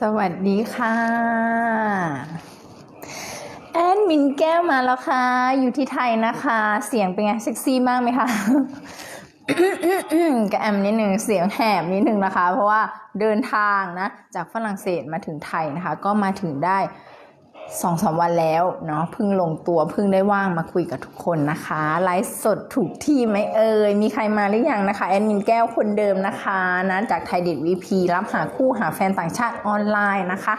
สวัสดีค่ะแอนมินแก้วมาแล้วค่ะ อยู่ที่ไทยนะคะ เสียงเป็นไงเซ็กซี่มากไหมคะกระแอมนิดหนึ่งเสียงแหบนิดหนึ่งนะคะ เพราะว่าเดินทางนะ จากฝรั่งเศสมาถึงไทยนะคะ ก็มาถึงได้ สองสามวันแล้วเนาะเพิ่งลงตัวเพิ่งได้ว่างมาคุยกับทุกคนนะคะไลฟ์สดถูกที่ไหมเอ่ยมีใครมาหรือยังนะคะแอดมินแก้วคนเดิมนะคะนะจากไทยเด็ดวีพีรับหาคู่หาแฟนต่างชาติออนไลน์นะคะ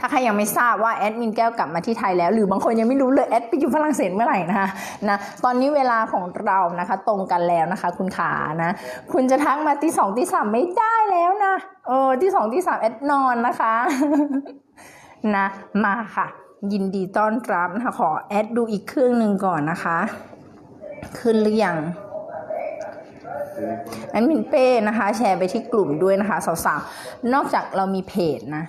ถ้าใครยังไม่ทราบว่าแอดมินแก้วกลับมาที่ไทยแล้ว หรือบางคนยังไม่รู้เลยแอดไปอยู่ฝรั่งเศสเมื่อไหร่นะคะนะตอนนี้เวลาของเรานะคะตรงกันแล้วนะคะ คุณขานะ คุณจะทักมาตีสองตีสามไม่ได้แล้วนะเออตีสองตีสามแอดนอนนะคะ นะมาค่ะ ยินดีต้อนรับนะคะขอแอดดูอีกเครื่องหนึ่งก่อนนะคะ ขึ้นหรือยังแอดมินเป้นะคะ แชร์ไปที่กลุ่มด้วยนะคะสาวๆนอกจากเรามีเพจนะ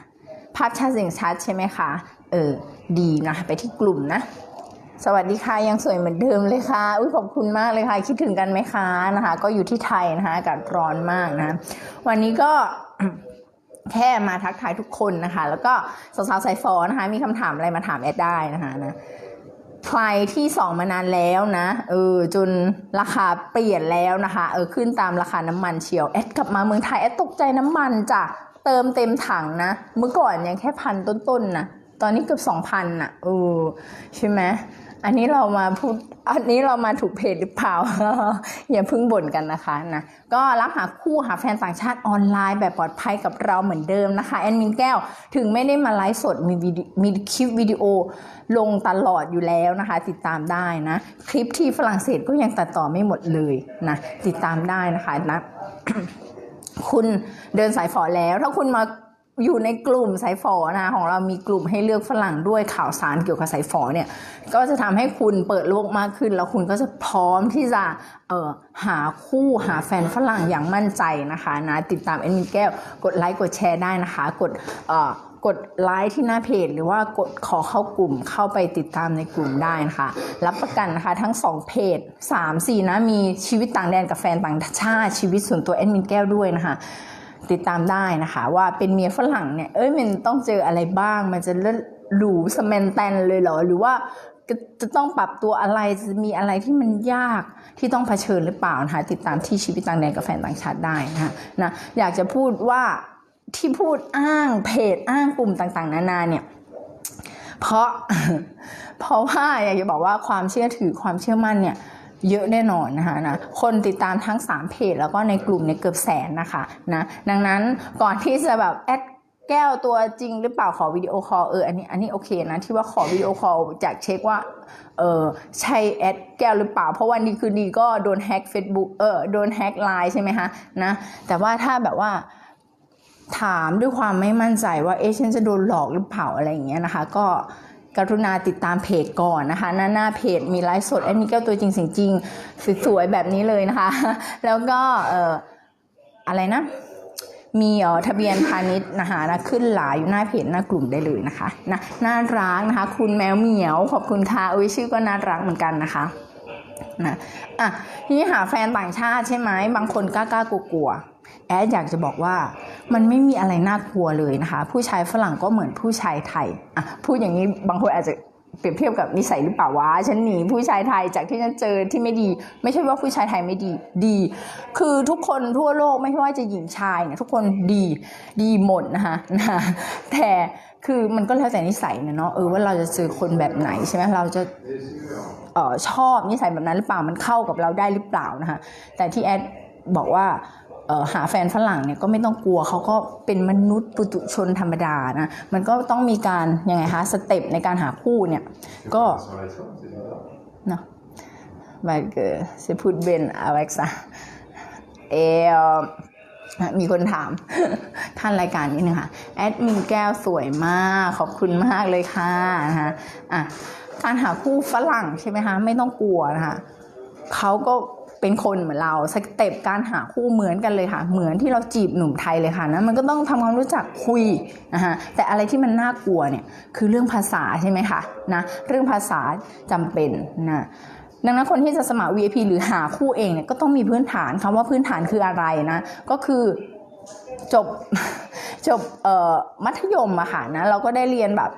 ภาพชัดเสียงชัดใช่ไหมคะเออดีนะไปที่กลุ่มนะ สวัสดีค่ะยังสวยเหมือนเดิมเลยค่ะอุ้ยขอบคุณมากเลยค่ะคิดถึงกันไหมคะนะคะ ก็อยู่ที่ไทยนะคะอากาศร้อนมากนะ วันนี้ก็ แค่มาทักทายทุกคนนะคะ แล้วก็สาวๆสายฟอนะคะ มีคำถามอะไรมาถามแอดได้นะคะนะใครที่ส่องมานานแล้วนะเออจนราคาเปลี่ยนแล้วนะคะเออขึ้นตามราคาน้ำมันเชียวแอดกลับมาเมืองไทยแอดตกใจน้ำมันจ้ะเติมเต็มถังนะ เมื่อก่อนยังแค่พันต้นๆนะ ตอนนี้เกือบสองพันอะเออใช่ไหมอันนี้เรามาพูด อันนี้เรามาถูกเพจหรือเปล่า อย่าพิ่งบ่นกันนะคะนะ ก็รับหาคู่หาแฟนต่างชาติออนไลน์แบบปลอดภัยกับเราเหมือนเดิมนะคะ แอนมินแก้วถึงไม่ได้มาไลฟ์สดมีวิดีมีคลิปวิดีโอลงตลอดอยู่แล้วนะคะ ติดตามได้นะ คลิปที่ฝรั่งเศสก็ยังตัดต่อไม่หมดเลยนะ ติดตามได้นะคะนะ คุณเดินสายฝอแล้ว ถ้าคุณมา อยู่ในกลุ่มสายฝอนะของเรามีกลุ่มให้เลือกฝรั่งด้วยข่าวสารเกี่ยวกับสายฝอเนี่ยก็จะทำให้คุณเปิดโลกมากขึ้น แล้วคุณก็จะพร้อมที่จะเออหาคู่หาแฟนฝรั่งอย่างมั่นใจนะคะนะติดตามเอ็นมินแก้วกดไลค์กดแชร์ได้นะคะ กดเออกดไลค์ที่หน้าเพจ หรือว่ากดขอเข้ากลุ่มเข้าไปติดตามในกลุ่มได้นะคะ รับประกันนะคะทั้ง 2 เพจ 3 4 นะมีชีวิตต่างแดนกับแฟนต่างชาติชีวิตส่วนตัวแอดมินแก้วด้วยนะคะ ติดตามได้นะคะ ว่าเป็นเมียฝรั่งเนี่ยเอ้ยมันต้องเจออะไรบ้าง มันจะเลิศหรูสแมนแตนเลยเหรอ หรือว่าจะต้องปรับตัวอะไรจะมีอะไรที่มันยากที่ต้องเผชิญหรือเปล่านะคะติดตามที่ชีวิตต่างแดนกับแฟนต่างชาติได้นะคะนะอยากจะพูดว่าที่พูดอ้างเพจอ้างกลุ่มต่างๆ นานาเนี่ยเพราะเพราะว่าอยากจะบอกว่าความเชื่อถือความเชื่อมั่นเนี่ย เยอะแน่นอนนะคะนะคนติดตามทั้ง 3 เพจแล้วก็ในกลุ่มเนี่ยเกือบแสนนะคะนะดังนั้นก่อนที่จะแบบแอดแก้วตัวจริงหรือเปล่าขอวิดีโอคอลเอออันนี้อันนี้โอเคนะที่ว่าขอวิดีโอคอลจากเช็คว่าเออใช่แอดแก้วหรือเปล่า เพราะวันดีคืนดีก็โดนแฮ็ก Facebook เออโดนแฮ็กไลน์ใช่ไหมคะนะแต่ว่าถ้าแบบว่าถามด้วยความไม่มั่นใจว่าเอ๊ะฉันจะโดนหลอกหรือเปล่าอะไรอย่างเงี้ยนะคะ ก็ กรุณาติดตามเพจก่อนนะคะหน้าหน้าเพจมีไลฟ์สดแอดมินแก้วตัวจริงเสียงจริงสวยๆแบบนี้เลยนะคะ แล้วก็เอ่ออะไรนะ มีออทะเบียนพาณิชย์นะคะนะขึ้นหลายอยู่หน้าเพจหน้ากลุ่มได้เลยนะคะนะน่ารักนะคะ คุณแมวเหมียวขอบคุณค่ะอุ้ยชื่อก็น่ารักเหมือนกันนะคะนะอะทีนี้หาแฟนต่างชาติใช่ไหมบางคนกล้าๆกลัวๆ แอดอยากจะบอกว่ามันไม่มีอะไรน่ากลัวเลยนะคะ ผู้ชายฝรั่งก็เหมือนผู้ชายไทยอะพูดอย่างนี้บางคนอาจจะเปรียบเทียบกับนิสัยหรือเปล่าวะฉันหนีผู้ชายไทยจากที่ฉันเจอที่ไม่ดี ไม่ใช่ว่าผู้ชายไทยไม่ดีดี คือทุกคนทั่วโลกไม่ว่าจะหญิงชายเนี่ยทุกคนดีดีหมดนะคะนะแต่คือมันก็แล้วแต่นิสัยนะเนาะเออว่าเราจะเจอคนแบบไหนใช่ไหมเราจะเออชอบนิสัยแบบนั้นหรือเปล่ามันเข้ากับเราได้หรือเปล่านะคะแต่ที่แอดบอกว่า หาแฟนฝรั่งเนี่ยก็ไม่ต้องกลัวเขาก็เป็นมนุษย์ปุตุชนธรรมดานะมันก็ต้องมีการยังไงคะสเต็ปในการหาคู่เนี่ยก็เนาะ maar ik eh, ze poet ben Alexa เออมีคนถาม ท่านรายการนี้นึงค่ะ แอดมินแก้วสวยมาก ขอบคุณมากเลยค่ะนะคะอะการหาคู่ฝรั่งใช่ไหมคะ ไม่ต้องกลัวนะคะเขาก็ เป็นคนเหมือนเราสเต็ปการหาคู่เหมือนกันเลยค่ะ เหมือนที่เราจีบหนุ่มไทยเลยค่ะนะมันก็ต้องทำความรู้จักคุยนะคะแต่อะไรที่มันน่ากลัวเนี่ยคือเรื่องภาษาใช่ไหมคะนะเรื่องภาษาจำเป็นนะดังนั้นคนที่จะสมัคร VIP หรือหาคู่เองเนี่ยก็ต้องมีพื้นฐานคำว่าพื้นฐานคืออะไรนะก็คือจบจบเอ่อมัธยมอะค่ะนะเราก็ได้เรียนแบบ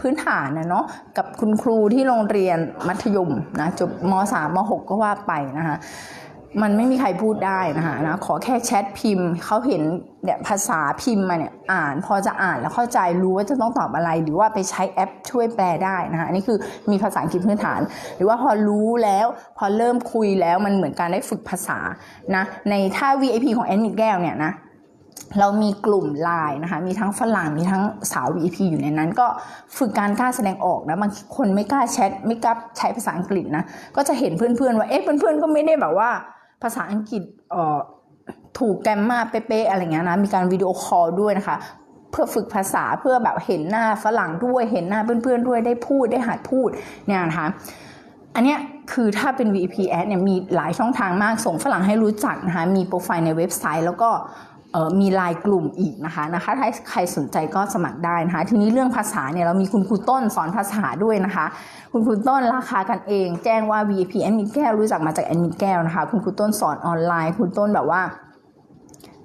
พื้นฐานนะเนาะกับคุณครูที่โรงเรียนมัธยมนะจบมสามมหกก็ว่าไปนะคะมันไม่มีใครพูดได้นะคะนะขอแค่แชทพิมพ์เขาเห็นเนี่ยภาษาพิมพ์มาเนี่ยอ่านพอจะอ่านแล้วเข้าใจรู้ว่าจะต้องตอบอะไร หรือว่าไปใช้แอปช่วยแปลได้นะคะนนี่คือมีภาษาอังกฤษพื้นฐาน หรือว่าพอรู้แล้วพอเริ่มคุยแล้วมันเหมือนการได้ฝึกภาษานะในถ้า VIP ของแอนมิดแก้วเนี่ยนะ เรามีกลุ่มไลน์นะคะ มีทั้งฝรั่ง มีทั้งสาว VIP อยู่ในนั้น ก็ฝึกการกล้าแสดงออกนะ บางคนไม่กล้าแชท ไม่กล้าใช้ภาษาอังกฤษนะ ก็จะเห็นเพื่อนๆว่า เอ๊ะ เพื่อนๆ ก็ไม่ได้แบบว่าภาษาอังกฤษเอ่อถูกแกรมมาเป๊ะๆ อะไรเงี้ยนะ มีการวิดีโอคอลด้วยนะคะ เพื่อฝึกภาษา เพื่อแบบเห็นหน้าฝรั่งด้วย เห็นหน้าเพื่อนๆ ด้วย ได้พูด ได้หัดพูด เนี่ยนะคะอันเนี้ยคือถ้าเป็น VP ad เนี่ยมีหลายช่องทางมากส่งฝรั่งให้รู้จักนะคะ มีโปรไฟล์ในเว็บไซต์ แล้วก็ มีไลน์กลุ่มอีกนะคะนะคะถ้าใครสนใจก็สมัครได้นะคะ ทีนี้เรื่องภาษาเนี่ยเรามีคุณครูต้นสอนภาษาด้วยนะคะ คุณครูต้นราคากันเอง แจ้งว่า VIP แอดมินแก้วรู้จักมาจากแอดมินแก้วนะคะ คุณครูต้นสอนออนไลน์ คุณต้นแบบว่า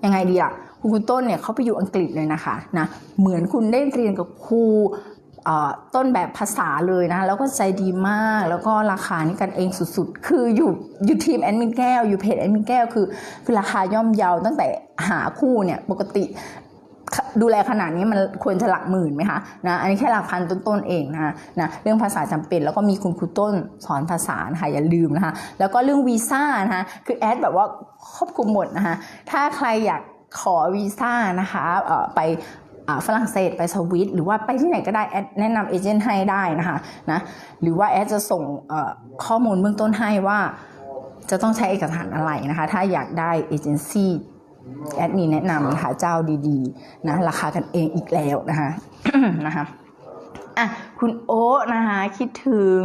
ยังไงดีล่ะคุณครูต้นเนี่ยเขาไปอยู่อังกฤษเลยนะคะนะเหมือนคุณได้เรียนกับครู ต้นแบบภาษาเลยนะแล้วก็ใจดีมากแล้วก็ราคานี่กันเองสุดๆ คืออยู่อยู่ทีมแอดมินแก้วอยู่เพจแอดมินแก้วคือคือราคาย่อมเยาตั้งแต่หาคู่เนี่ยปกติดูแลขนาดนี้มันควรจะหลักหมื่นไหมคะนะอันนี้แค่หลักพันต้นๆเองนะนะเรื่องภาษาจำเป็นแล้วก็มีคุณครูต้นสอนภาษานะคะอย่าลืมนะคะแล้วก็เรื่องวีซ่านะคะคือแอดแบบว่าครอบคลุมหมดนะคะถ้าใครอยากขอวีซ่านะคะไป ฝรั่งเศสไปสวิตหรือว่าไปที่ไหนก็ได้แอดแนะนำเอเจนต์ให้ได้นะคะนะหรือว่าแอดจะส่งข้อมูลเบื้องต้นให้ว่าจะต้องใช้เอกสารอะไรนะคะ ถ้าอยากได้เอเจนซี่แอดมีแนะนำนะคะเจ้าดีๆนะราคากันเองอีกแล้วนะคะนะคะ อะคุณโอ๊นะคะคิดถึง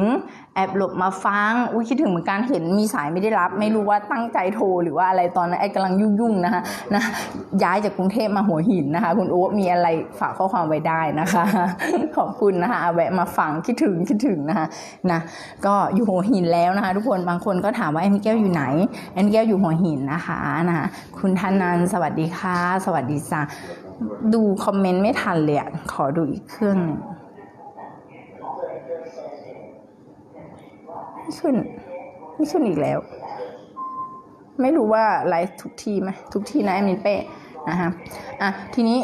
แอบหลบมาฟัง อุ้ยคิดถึงเหมือนกันเห็นมีสายไม่ได้รับ ไม่รู้ว่าตั้งใจโทรหรือว่าอะไรตอนนั้นแอดกำลังยุ่งๆนะคะนะย้ายจากกรุงเทพมาหัวหินนะคะ คุณโอ๊มีอะไรฝากข้อความไว้ได้นะคะ ขอบคุณนะคะแวะมาฟังคิดถึงคิดถึงนะคะนะก็อยู่หัวหินแล้วนะคะ ทุกคนบางคนก็ถามว่าแอนแก้วอยู่ไหนแอนแก้วอยู่หัวหินนะคะนะคะคุณธนันสวัสดีค่ะ สวัสดีจ้าดูคอมเมนต์ไม่ทันเลยอะขอดูอีกเครื่องหนึ่ง ไม่ขึ้น ไม่ขึ้นอีกแล้ว ไม่รู้ว่าไลฟ์ทุกที่ไหมทุกที่นะแอมินเป้นะคะอะทีนี้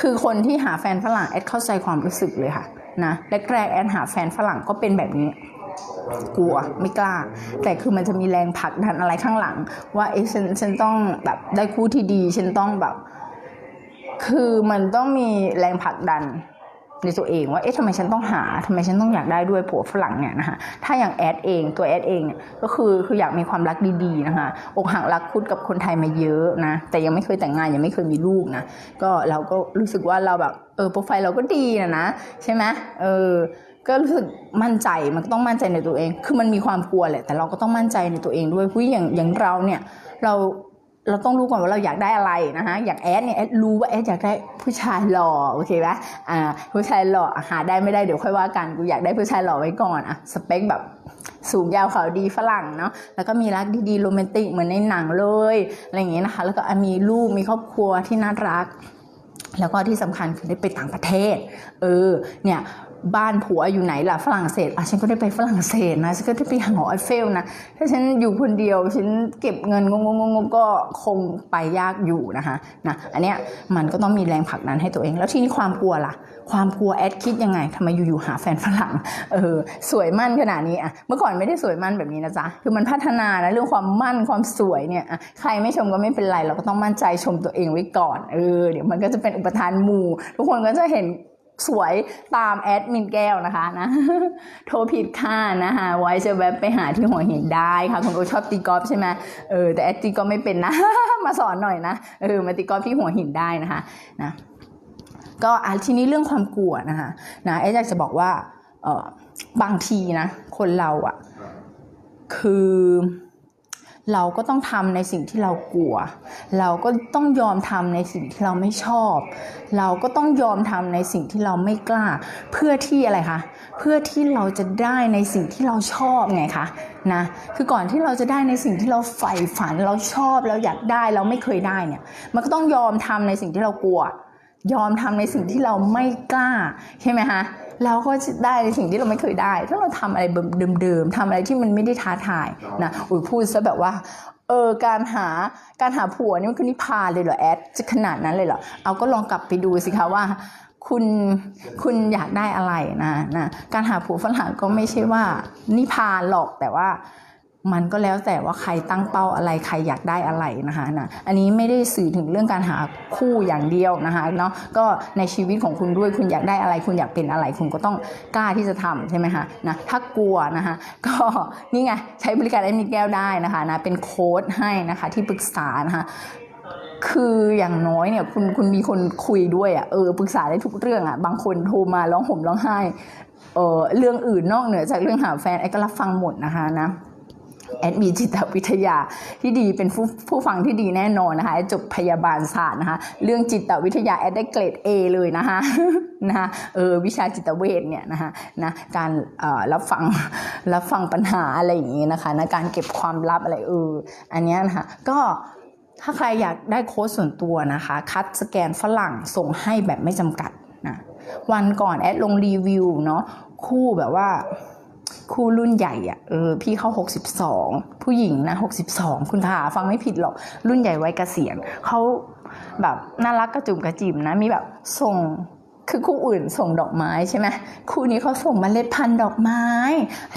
คือคนที่หาแฟนฝรั่งแอดเข้าใจความรู้สึกเลยค่ะนะแรกๆแอดหาแฟนฝรั่งก็เป็นแบบนี้กลัวไม่กล้า แต่คือมันจะมีแรงผลักดันอะไรข้างหลัง ว่าเอ๊ะฉันฉันต้องแบบได้คู่ที่ดี ฉันต้องแบบ คือมันต้องมีแรงผลักดัน ในตัวเองว่า เอ๊ะทำไมฉันต้องหาทำไมฉันต้องอยากได้ด้วยผัวฝรั่งเนี่ยนะคะ ถ้าอย่างแอดเองตัวแอดเองเนี่ยก็คือคืออยากมีความรักดีๆนะคะ อกหักรักคุดกับคนไทยมาเยอะนะ แต่ยังไม่เคยแต่งงานยังไม่เคยมีลูกนะ ก็เราก็รู้สึกว่าเราแบบเออโปรไฟล์เราก็ดีนะนะใช่ไหมเออก็รู้สึกมั่นใจมันก็ต้องมั่นใจในตัวเอง คือมันมีความกลัวแหละแต่เราก็ต้องมั่นใจในตัวเองด้วยเพราะอย่างอย่างเราเนี่ยเรา เราต้องรู้ก่อนว่าเราอยากได้อะไรนะคะอย่างแอดเนี่ยแอดรู้ว่าแอดอยากได้ผู้ชายหล่อโอเคไหมอ่าผู้ชายหล่อหาได้ไม่ได้เดี๋ยวค่อยว่ากันกูอยากได้ผู้ชายหล่อไว้ก่อนอะสเปคแบบสูงยาวขาวดีฝรั่งเนาะแล้วก็มีรักดีๆโรแมนติกเหมือนในหนังเลยอะไรอย่างเงี้ยนะคะ แล้วก็มีลูกมีครอบครัวที่น่ารัก แล้วก็ที่สำคัญคือได้ไปต่างประเทศ เออเนี่ย บ้านผัวอยู่ไหนล่ะฝรั่งเศสอะฉันก็ได้ไปฝรั่งเศสนะฉันก็ได้ไปหาหอไอเฟลนะถ้าฉันอยู่คนเดียวฉันเก็บเงินงงงๆๆก็คงไปยากอยู่นะคะนะอันเนี้ยมันก็ต้องมีแรงผลักดันให้ตัวเอง แล้วทีนี้ความกลัวล่ะ ความกลัวแอดคิดยังไงทำไมอยู่ๆหาแฟนฝรั่งเออสวยมั่นขนาดนี้อะเมื่อก่อนไม่ได้สวยมั่นแบบนี้นะจ๊ะคือมันพัฒนานะเรื่องความมั่นความสวยเนี่ยใครไม่ชมก็ไม่เป็นไร เราก็ต้องมั่นใจชมตัวเองไว้ก่อนเออเดี๋ยวมันก็จะเป็นอุปทานหมู่ ทุกคนก็จะเห็น สวยตามแอดมินแก้วนะคะนะโทรผิดค่านะคะไว้จะแวบไปหาที่หัวหินได้ค่ะคุณโอชอบตีกอล์ฟใช่ไหมเออแต่แอดตีกอล์ฟไม่เป็นนะ มาสอนหน่อยนะเออมาตีกอล์ฟที่หัวหินได้นะคะนะก็อะทีนี้เรื่องความกลัวนะคะนะเอ๊ะอยากจะบอกว่าเออบางทีนะ คนเราอะคือ เราก็ต้องทำในสิ่งที่เรากลัว เราก็ต้องยอมทำในสิ่งที่เราไม่ชอบ เราก็ต้องยอมทำในสิ่งที่เราไม่กล้า เพื่อที่อะไรคะ เพื่อที่เราจะได้ในสิ่งที่เราชอบไงคะนะ คือก่อนที่เราจะได้ในสิ่งที่เราใฝ่ฝัน เราชอบ เราอยากได้ เราไม่เคยได้เนี่ย มันก็ต้องยอมทำในสิ่งที่เรากลัว ยอมทำในสิ่งที่เราไม่กล้าใช่ไหมคะเราก็จะได้ในสิ่งที่เราไม่เคยได้ ถ้าเราทำอะไรเดิมๆทำอะไรที่มันไม่ได้ท้าทายนะอุ้ยพูดซะแบบว่าเออการหาการหาผัวนี่มันคือนิพพานเลยเหรอแอดจะขนาดนั้นเลยเหรอเอาก็ลองกลับไปดูสิคะว่าคุณคุณอยากได้อะไรนะนะการหาผัวฝรั่งก็ไม่ใช่ว่านิพพานหรอกแต่ว่า มันก็แล้วแต่ว่าใครตั้งเป้าอะไรใครอยากได้อะไรนะคะนะอันนี้ไม่ได้สื่อถึงเรื่องการหาคู่อย่างเดียวนะคะเนาะก็ในชีวิตของคุณด้วยคุณอยากได้อะไร คุณอยากเป็นอะไร คุณก็ต้องกล้าที่จะทำใช่ไหมคะนะถ้ากลัวนะคะก็นี่ไงใช้บริการแอดมินแก้วได้นะคะนะเป็นโค้ดให้นะคะที่ปรึกษานะคะคืออย่างน้อยเนี่ยคุณคุณมีคนคุยด้วยอะ่ะเออปรึกษาได้ทุกเรื่องอะ่ะบางคนโทรมาร้องห่มร้องไห้เออเรื่องอื่นนอกเหนือจากเรื่องหาแฟนไอ้ก็รับฟังหมดนะคะนะ แอดมีจิตวิทยาที่ดีเป็นผู้ผู้ฟังที่ดีแน่นอนนะคะแอดจบพยาบาลศาสตร์นะคะเรื่องจิตวิทยาแอดได้เกรด A เลยนะคะนะคะเออวิชาจิตเวชเนี่ยนะคะนะการรับฟังรับฟังปัญหาอะไรอย่างนี้นะคะนะการเก็บความลับอะไรเอออันเนี้ยนะคะก็ถ้าใครอยากได้โค้ดส่วนตัวนะคะ คัดสแกนฝรั่งส่งให้แบบไม่จำกัดนะวันก่อนแอดลงรีวิวเนาะคู่แบบว่า คู่รุ่นใหญ่อะ่ะเออพี่เขา62 ผู้หญิงนะ 62 คุณขาฟังไม่ผิดหรอก รุ่นใหญ่ไว้เกษียณเขาแบบน่ารักกระจุ่มกระจิ๋มนะ มีแบบส่ง คือคู่อื่นส่งดอกไม้ใช่ไหมคู่นี้เขาส่งเมล็ดพันธุ์ดอกไม้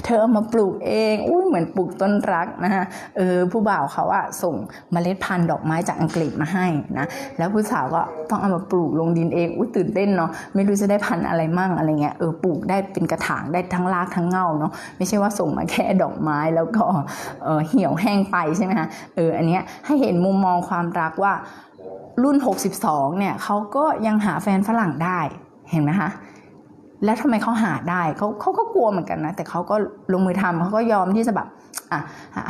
เธอเอามาปลูกเองอุ้ยเหมือนปลูกต้นรักนะฮะเออผู้บ่าวเขาอะส่งเมล็ดพันธุ์ดอกไม้จากอังกฤษมาให้นะแล้วผู้สาวก็ต้องเอามาปลูกลงดินเองอุ้ยตื่นเต้นเนาะไม่รู้จะได้พันธุ์อะไรมั่งอะไรเงี้ยเออปลูกได้เป็นกระถางได้ทั้งรากทั้งเงาเนาะไม่ใช่ว่าส่งมาแค่ดอกไม้แล้วก็เออเหี่ยวแห้งไปใช่ไหมคะเอออันเนี้ยให้เห็นมุมมองความรักว่า รุ่น 62 เนี่ยเขาก็ยังหาแฟนฝรั่งได้เห็นไหมคะแล้วทำไมเขาหาได้เขาเขาก็กลัวเหมือนกันนะ แต่เขาก็ลงมือทำเขาก็ยอมที่จะแบบอะ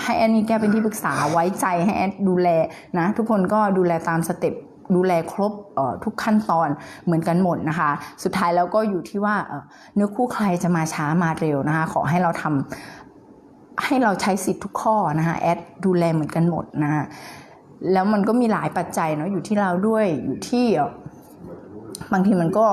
ให้แอนนี่แกเป็นที่ปรึกษาไว้ใจให้แอนดูแลนะ ทุกคนก็ดูแลตามสเต็ปดูแลครบทุกขั้นตอนเหมือนกันหมดนะคะ สุดท้ายแล้วก็อยู่ที่ว่าเนื้อคู่ใครจะมาช้ามาเร็วนะคะ ขอให้เราทำให้เราใช้สิทธิ์ทุกข้อนะคะแอดดูแลเหมือนกันหมดนะคะ แล้วมันก็มีหลายปัจจัยเนาะอยู่ที่เราด้วยอยู่ที่บางทีมันก็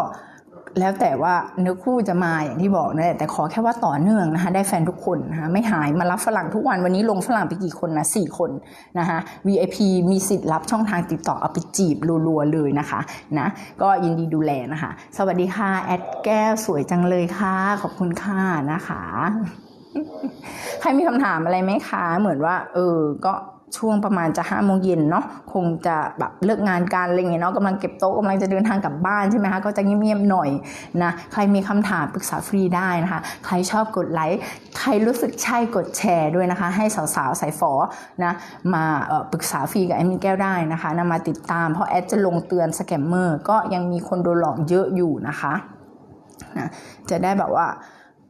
แล้วแต่ว่าเนื้อคู่จะมาอย่างที่บอกนะแต่ขอแค่ว่าต่อเนื่องนะคะได้แฟนทุกคนนะคะไม่หายมารับฝรั่งทุกวันวันนี้ลงฝรั่งไปกี่คนนะสี่คนนะคะ VIP มีสิทธิ์รับช่องทางติดต่อเอาไปจีบรัวๆเลยนะคะนะก็ยินดีดูแลนะคะ สวัสดีค่ะแอดแก้วสวยจังเลยค่ะ ขอบคุณค่ะนะคะ ใครมีคำถามอะไรไหมคะ เหมือนว่า เออก็ ช่วงประมาณจะห้าโมงเย็นเนาะคงจะแบบเลิกงานกันอะไรเงี้ยเนาะกำลังเก็บโต๊ะกำลังจะเดินทางกลับบ้านใช่ไหมคะก็จะเงียบๆหน่อยนะใครมีคำถามปรึกษาฟรีได้นะคะ ใครชอบกดไลค์ใครรู้สึกใช่กดแชร์ด้วยนะคะ ให้สาวๆสายฝอนะมาปรึกษาฟรีกับแอดมินแก้วได้นะคะนะมาติดตามเพราะแอดจะลงเตือนสแกมเมอร์ก็ยังมีคนโดนหลอกเยอะอยู่นะคะนะจะได้แบบว่า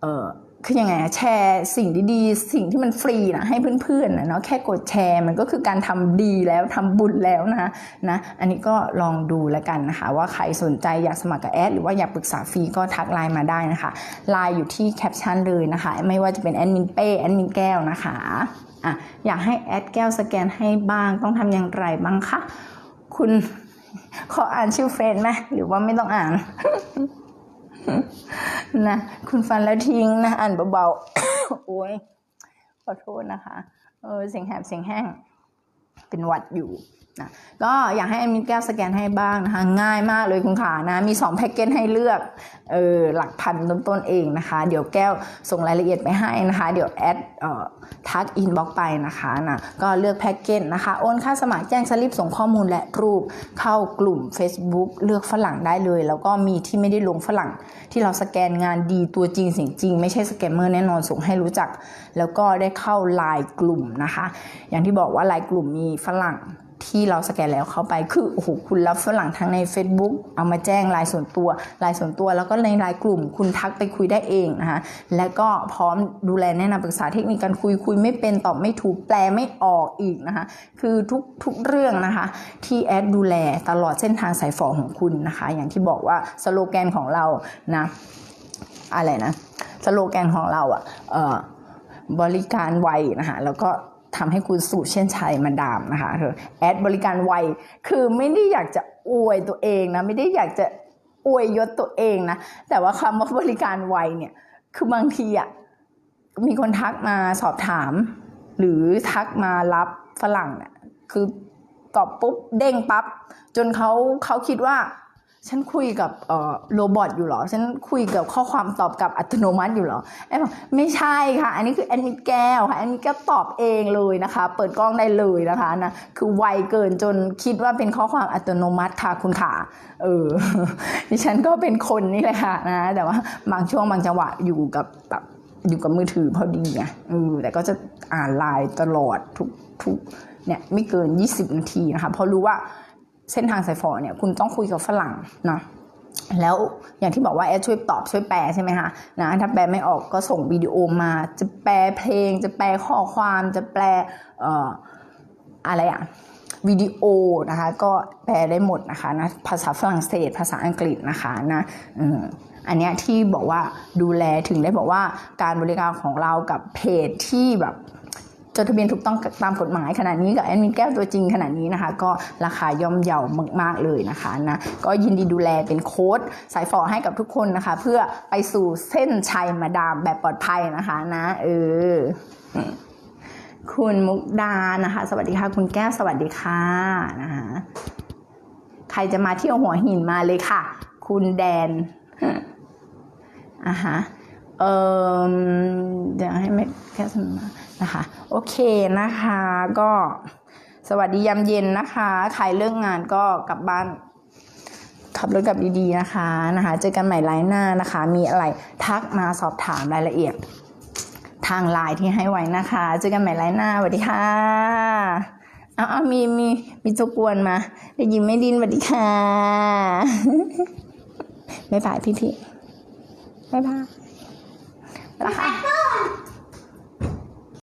เออ คือยังไงอะแชร์สิ่งดีๆ สิ่งที่มันฟรีนะให้เพื่อนๆนะเนาะแค่กดแชร์มันก็คือการทำดีแล้วทำบุญแล้วนะนะ อันนี้ก็ลองดูแล้วกันนะคะ ว่าใครสนใจอยากสมัครกับแอดหรือว่าอยากปรึกษาฟรีก็ทักไลน์มาได้นะคะไลน์อยู่ที่แคปชั่นเลยนะคะ ไม่ว่าจะเป็นแอดมินเป้แอดมินแก้วนะคะอะอยากให้แอดแก้วสแกนให้บ้างต้องทำอย่างไรบ้างคะคุณขออ่านชื่อเฟรนไหมหรือว่าไม่ต้องอ่าน นะคุณฟันแล้วทิ้งนะอ่านเบาๆโอ้ยขอโทษนะคะ เออเสียงแหบเสียงแห้ง เป็นหวัดอยู่นะก็อยากให้แอดมินแก้วสแกนให้บ้างนะคะง่ายมากเลยคุณขานะมี2แพ็กเกจให้เลือกเออหลักพันต้นๆเองนะคะ เดี๋ยวแก้วส่งรายละเอียดไปให้นะคะ เดี๋ยวแอดเอ่อทักอินบ็อกไปนะคะนะก็เลือกแพ็กเกจนะคะโอนค่าสมัครแจ้งสลิปส่งข้อมูลและรูปเข้ากลุ่ม Facebook เลือกฝรั่งได้เลย แล้วก็มีที่ไม่ได้ลงฝรั่ง ที่เราสแกนงานดีตัวจริงเสียงจริง ไม่ใช่สแกมเมอร์แน่นอนส่งให้รู้จัก แล้วก็ได้เข้าไลน์กลุ่มนะคะ อย่างที่บอกว่าไลน์กลุ่มมีฝรั่งที่เราสแกนแล้วเข้าไปคือโอ้โหคุณรับฝรั่งทั้งใน Facebook เอามาแจ้งไลน์ส่วนตัวไลน์ส่วนตัว แล้วก็ในไลน์กลุ่มคุณทักไปคุยได้เองนะคะแล้วก็พร้อมดูแลแนะนำปรึกษาเทคนิคการคุยคุยไม่เป็นตอบไม่ถูกแปลไม่ออกอีกนะคะคือทุกทุกเรื่องนะคะที่แอดดูแลตลอดเส้นทางสายฝอของคุณนะคะ อย่างที่บอกว่าสโลแกนของเรานะอะไรนะสโลแกนของเราอะ่ะเอ่อบริการไวนะคะแล้วก็ ทำให้คุณสู่เช่นชัยมาดามนะคะเธอแอดบริการไวคือไม่ได้อยากจะอวยตัวเองนะไม่ได้อยากจะอวยยศตัวเองนะแต่ว่าคำว่าบริการไวเนี่ยคือบางทีอะมีคนทักมาสอบถาม หรือทักมารับฝรั่งเนี่ยคือตอบปุ๊บเด้งปั๊บจนเขาเขาคิดว่า ฉันคุยกับเอ่อโรบอทอยู่หรอ ฉันคุยกับข้อความตอบกลับอัตโนมัติอยู่หรอแอนบอกไม่ใช่ค่ะ อันนี้คือแอนมิแก้วค่ะแอนมิแก้วตอบเองเลยนะคะ เปิดกล้องได้เลยนะคะนะคือไวเกินจนคิดว่าเป็นข้อความอัตโนมัติค่ะคุณขาเออดิฉันก็เป็นคนนี่แหละค่ะนะแต่ว่าบางช่วงบางจังหวะอยู่กับแบบอยู่กับมือถือพอดีไงเออแต่ก็จะอ่านไลน์ตลอดทุกทุกเนี่ยไม่เกิน 20 นาทีนะคะเพราะรู้ว่า เส้นทางสายฝอเนี่ยคุณต้องคุยกับฝรั่งเนาะแล้วอย่างที่บอกว่าแอดช่วยตอบช่วยแปลใช่ไหมคะนะถ้าแปลไม่ออกก็ส่งวิดีโอมา จะแปลเพลง จะแปลข้อความจะแปลเอ่ออะไรอะวิดีโอนะคะ ก็แปลได้หมดนะคะนะภาษาฝรั่งเศส ภาษาอังกฤษนะคะนะอืมอันนี้ที่บอกว่าดูแลถึงได้บอกว่าการบริการของเรากับเพจที่แบบ จดทะเบียนถูกต้องตามกฎหมายขนาดนี้กับแอดมินแก้วตัวจริงขนาดนี้นะคะ ก็ราคาย่อมเยาวมาก ๆ เลยนะคะนะก็ยินดีดูแลเป็นโค้ดสายฝอให้กับทุกคนนะคะ เพื่อไปสู่เส้นชัยมาดามแบบปลอดภัยนะคะนะเออคุณมุกดานะคะ สวัสดีค่ะ คุณแก้วสวัสดีค่ะนะคะใครจะมาเที่ยวหัวหินมาเลยค่ะ คุณแดนอะฮะเออ ม็ดแค่สมานะคะ โอเคนะคะ ก็สวัสดียามเย็นนะคะใครเลิกงานก็กลับบ้าน ขับรถกลับดีๆนะคะนะคะ เจอกันใหม่ไลน์หน้านะคะ มีอะไรทักมาสอบถามรายละเอียด ทางไลน์ที่ให้ไว้นะคะ เจอกันใหม่ไลน์หน้าสวัสดีค่ะเอาเอามีมีมีตัวกวนมาได้ยินไม่ดินสวัสดีค่ะบ๊ายบายพี่พี่ๆบ๊ายบายแล้วค่ะ